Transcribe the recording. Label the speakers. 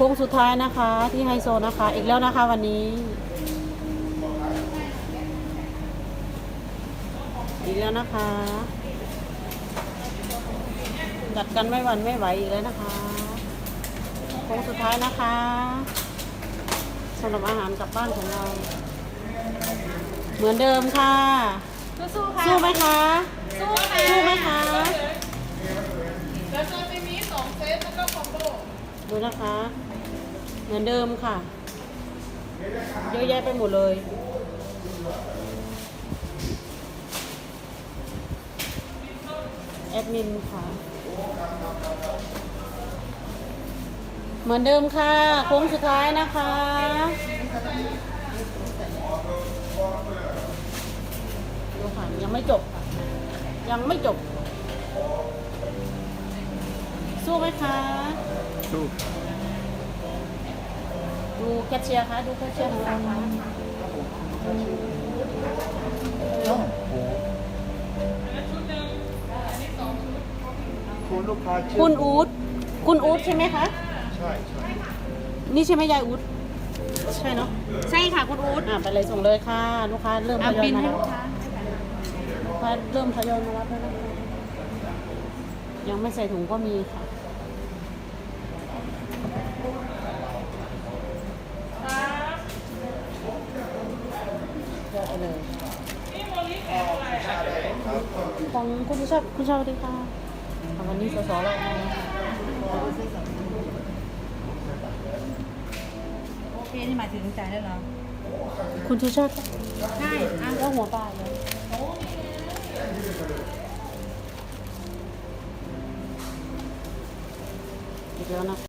Speaker 1: ค้งสุดท้ายนะคะ ที่ไฮโซนะคะ อีกแล้วนะคะวันนี้ อีกแล้วนะคะ ดัดกันไม่หวันไม่ไหวอีกแล้วนะคะโค้งสุดท้ายนะคะสำหรับอาหารกลับบ้านของเรา เหมือนเดิมค่ะ
Speaker 2: สู้ๆค่ะ
Speaker 1: สู้ไหมคะ
Speaker 2: สู้ค่ะ
Speaker 1: สู้ไหมคะ
Speaker 2: แล้วซาซิมิสองเซตแล้วก็คอมโบ
Speaker 1: ดูนะคะ เหมือนเดิมค่ะ เยอะแยะไปหมดเลย แอดมินค่ะ เหมือนเดิมค่ะโค้งสุดท้ายนะคะดูค่ะยังไม่จบ ยังไม่จบ สู้ไหมคะ
Speaker 3: สู้
Speaker 1: ดูแคชเชียร์คะดูแคชเชียร์ของเราค่ะ
Speaker 3: โอ้โหคุณลูกค้าชื่อ
Speaker 1: คุณอูดคุณอูดใช่ไหมคะ
Speaker 3: ใช่ใช่
Speaker 1: นี่ใช่ไหมยายอูดใช่เนาะ
Speaker 2: ใช่ค่ะคุณอู๊ด
Speaker 1: อ่าไปเลยส่งเลยค่ะลูกค้าเริ่มท
Speaker 2: เอา
Speaker 1: ยอย
Speaker 2: บิน
Speaker 1: มา
Speaker 2: ให้
Speaker 1: แล้ว
Speaker 2: ลูกค้า
Speaker 1: ลูกค้าเริ่มทยอยมารับแล้วนะคะยังไม่ใส่ถุงก็มีค่ะ เยอะไปเลยของคุณผู้ชอบคุณชอบดีค่ะของวันนี้สสเรา
Speaker 2: โอเคนี่หมายถึงจ่ายแล้วเหรอ
Speaker 1: คุณชูชาติ
Speaker 2: ใช่อะ
Speaker 1: แล้วหัวปลาเลยอีกแล้วนะ